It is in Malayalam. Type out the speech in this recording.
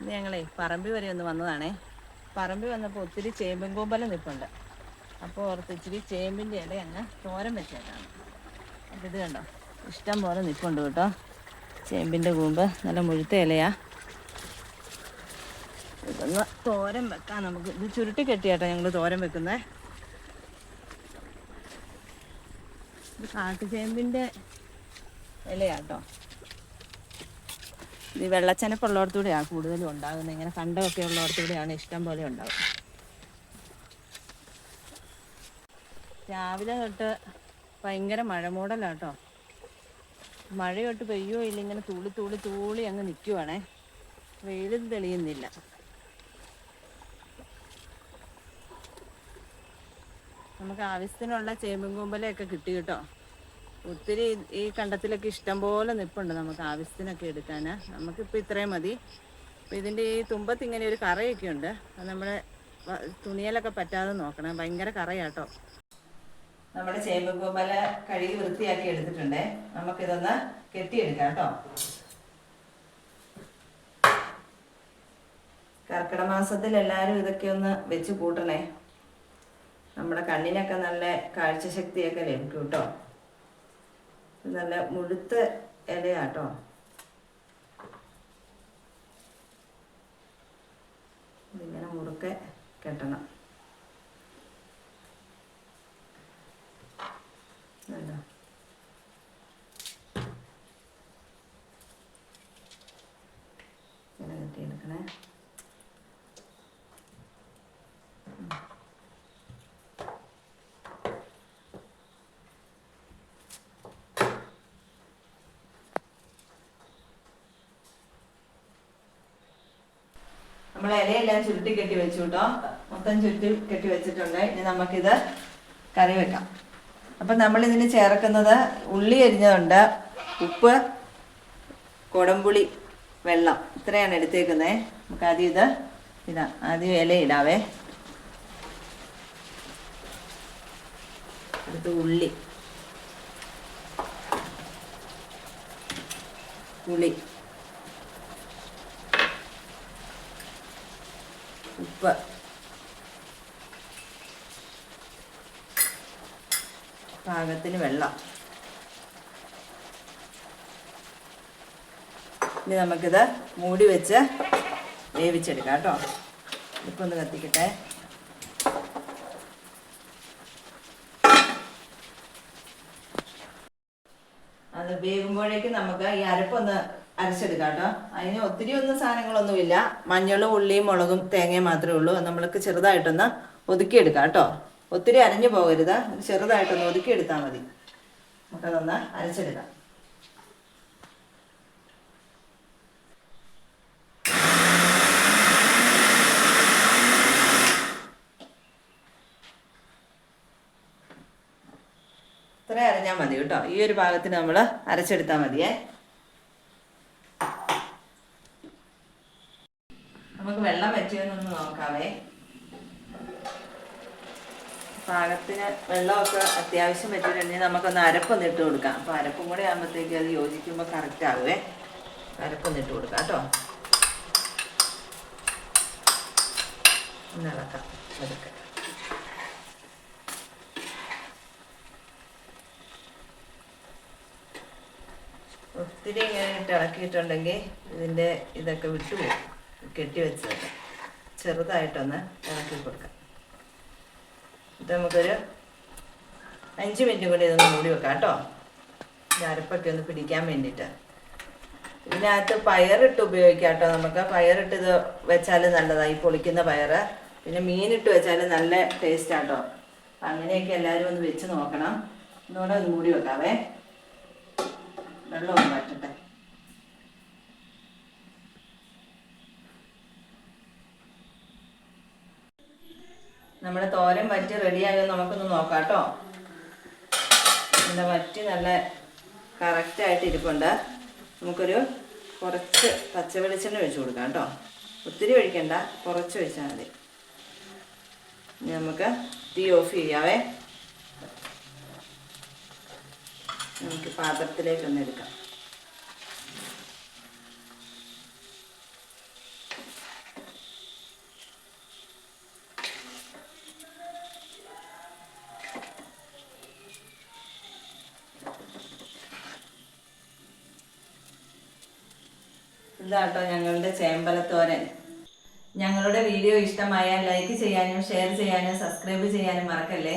ഇത് ഞങ്ങളെ പറമ്പി വരെ ഒന്ന് വന്നതാണേ. പറമ്പി വന്നപ്പോൾ ഒത്തിരി ചേമ്പും കൂമ്പലം നിൽപ്പുണ്ട് അപ്പോൾ ഓർത്ത് ഇച്ചിരി ചേമ്പിന്റെ ഇല അങ്ങ് തോരൻ വെച്ചേക്കാണ്. അപ്പോൾ ഇത് കണ്ടോ? ഇഷ്ടം പോലെ നിൽപ്പുണ്ട് കേട്ടോ. ചേമ്പിന്റെ കൂമ്പ് നല്ല മുഴുത്ത ഇലയാ. ഇതൊന്ന് തോരൻ വെക്കാം നമുക്ക്. ഇത് ചുരുട്ടി കെട്ടിയാട്ടോ ഞങ്ങൾ തോരൻ വെക്കുന്നത് ഇത് കാട്ടുചേമ്പിന്റെ ഇലയാട്ടോ. ഇത് വെള്ളച്ചനപ്പുള്ളിടത്തൂടെയാണ് കൂടുതലും ഉണ്ടാകുന്നത് ഇങ്ങനെ കണ്ടമൊക്കെ ഉള്ളവർത്തൂടെയാണ് ഇഷ്ടം പോലെ ഉണ്ടാകുന്നത് രാവിലെ തൊട്ട് ഭയങ്കര മഴ തൊട്ട് പെയ്യോ ഇല്ല ഇങ്ങനെ തൂളി തൂളി തൂളി അങ്ങ് നിൽക്കുവാണേ വെയിലും തെളിയുന്നില്ല. നമുക്ക് ആവശ്യത്തിനുള്ള ചേമ്പും കൂമ്പലൊക്കെ കിട്ടി കേട്ടോ. ഒത്തിരി ഈ കണ്ടത്തിലൊക്കെ ഇഷ്ടം പോലെ നിപ്പുണ്ട് നമുക്ക് ആവശ്യത്തിനൊക്കെ എടുക്കാൻ നമുക്കിപ്പോൾ ഇത്രയും മതി. അപ്പോൾ ഇതിന്റെ ഈ തുമ്പത്ത് ഇങ്ങനെ ഒരു കറയൊക്കെ ഉണ്ട്. അത് നമ്മുടെ തുണിയിലൊക്കെ പറ്റാതെ നോക്കണം. ഭയങ്കര കറയാട്ടോ. നമ്മുടെ ചേമ്പ് കഴുകി വൃത്തിയാക്കി എടുത്തിട്ടുണ്ടേ. നമുക്കിതൊന്ന് കെട്ടിയെടുക്കാം കേട്ടോ. കർക്കിടക മാസത്തിൽ എല്ലാവരും ഇതൊക്കെ ഒന്ന് വെച്ച് കൂട്ടണേ. നമ്മുടെ കണ്ണിനൊക്കെ നല്ല കാഴ്ചശക്തിയൊക്കെ ലഭിക്കും കേട്ടോ. നല്ല മുഴുത്ത ഇലയാട്ടോ. ഇതിങ്ങനെ മുറുക്കെ കെട്ടണം. കണ്ടോ? ഇങ്ങനെ കെട്ടിയെടുക്കണേ. നമ്മൾ ഇലയെല്ലാം ചുരുട്ടി കെട്ടി വെച്ചു കേട്ടോ മൊത്തം ചുരുട്ടി കെട്ടി വെച്ചിട്ടുണ്ട്. ഇനി നമുക്കിത് കറി വെക്കാം. അപ്പം നമ്മൾ ഇതിന് ചേർക്കുന്നത് ഉള്ളി അരിഞ്ഞതുണ്ട്. ഉപ്പ് കുടംപുളി വെള്ളം. ഇത്രയാണ് എടുത്തേക്കുന്നത് നമുക്ക് ആദ്യം ഇത് ഇതാ ആദ്യം ഇല അടുത്ത് ഉള്ളി. പുളി ഉപ്പ് പാകത്തിന് വെള്ളം. ഇനി നമുക്കിത് മൂടി വെച്ച് വേവിച്ചെടുക്കാം കേട്ടോ. ഇപ്പം ഒന്ന് കത്തിക്കട്ടെ. അത് വേകുമ്പോഴേക്കും നമുക്ക് ഈ അരപ്പൊന്ന് അരച്ചെടുക്കാം കേട്ടോ അതിന് ഒത്തിരി ഒന്നും സാധനങ്ങളൊന്നുമില്ല. മഞ്ഞളും ഉള്ളിയും മുളകും തേങ്ങയും മാത്രമേ ഉള്ളൂ. നമ്മൾക്ക് ചെറുതായിട്ടൊന്ന് ഒതുക്കിയെടുക്കാം കേട്ടോ. ഒത്തിരി അരഞ്ഞു പോകരുത്. ചെറുതായിട്ടൊന്ന് ഒതുക്കിയെടുത്താൽ മതി. നമുക്കതൊന്ന് അരച്ചെടുക്കാം. ഇത്ര അരഞ്ഞാൽ മതി കേട്ടോ. ഈ ഒരു ഭാഗത്തിന് നമ്മൾ അരച്ചെടുത്താൽ മതിയേ. നമുക്ക് വെള്ളം വെച്ചതെന്നൊന്ന് നോക്കാവേ. പാകത്തിന് വെള്ളമൊക്കെ അത്യാവശ്യം വെച്ചിട്ടുണ്ടെങ്കിൽ നമുക്കൊന്ന് അരപ്പൊന്ന് ഇട്ട് കൊടുക്കാം. അപ്പോൾ അരപ്പും കൂടെ ആകുമ്പോഴത്തേക്ക് അത് യോജിക്കുമ്പോൾ കറക്റ്റ് ആകുവേ. അരപ്പൊന്ന് ഇട്ട് കൊടുക്കാം കേട്ടോ. ഇളക്കാം. അതൊക്കെ. ഒത്തിരി ഇങ്ങനെ ഇട്ട് ഇളക്കിയിട്ടുണ്ടെങ്കിൽ ഇതിന്റെ ഇതൊക്കെ വിട്ടുപോകും. കെട്ടി വെച്ചതൊക്കെ ചെറുതായിട്ടൊന്ന് ഇളക്കി കൊടുക്കാം. ഇത് നമുക്കൊരു അഞ്ച് മിനിറ്റ് കൂടി ഇതൊന്ന് മൂടി വെക്കാം കേട്ടോ. ഞരപ്പൊക്കെ ഒന്ന് പിടിക്കാൻ വേണ്ടിയിട്ട്. ഇതിനകത്ത് പയറിട്ട് ഉപയോഗിക്കാം കേട്ടോ നമുക്ക്. പയറിട്ട് ഇത് വെച്ചാൽ നല്ലതാണ് ഈ പൊളിക്കുന്ന പയറ്. പിന്നെ മീനിട്ട് വെച്ചാൽ നല്ല ടേസ്റ്റ് ആട്ടോ അങ്ങനെയൊക്കെ എല്ലാവരും ഒന്ന് വെച്ച് നോക്കണം. ഒന്നുകൂടെ ഒന്ന് മൂടി വെക്കാവേ. വെള്ളം ഒന്ന് വറ്റട്ടെ നമ്മുടെ തോരൻ വറ്റി റെഡിയായോ നമുക്കൊന്ന് നോക്കാം കേട്ടോ. നമ്മുടെ വറ്റി നല്ല കറക്റ്റായിട്ട് ഇരിപ്പുണ്ട്. നമുക്കൊരു കുറച്ച് പച്ച വെളിച്ചെണ്ണ ഒഴിച്ച് കൊടുക്കാം കേട്ടോ. ഒത്തിരി ഒഴിക്കണ്ട കുറച്ച് ഒഴിച്ചാൽ മതി. ഇനി നമുക്ക് തീ ഓഫ് ചെയ്യാവേ. നമുക്ക് പാത്രത്തിലേക്കൊന്ന് എടുക്കാം. ഇതാട്ടോ ഞങ്ങളുടെ ചേമ്പലത്തോരൻ. ഞങ്ങളുടെ വീഡിയോ ഇഷ്ടമായാൽ ലൈക്ക് ചെയ്യാനും ഷെയർ ചെയ്യാനും സബ്സ്ക്രൈബ് ചെയ്യാനും മറക്കല്ലേ?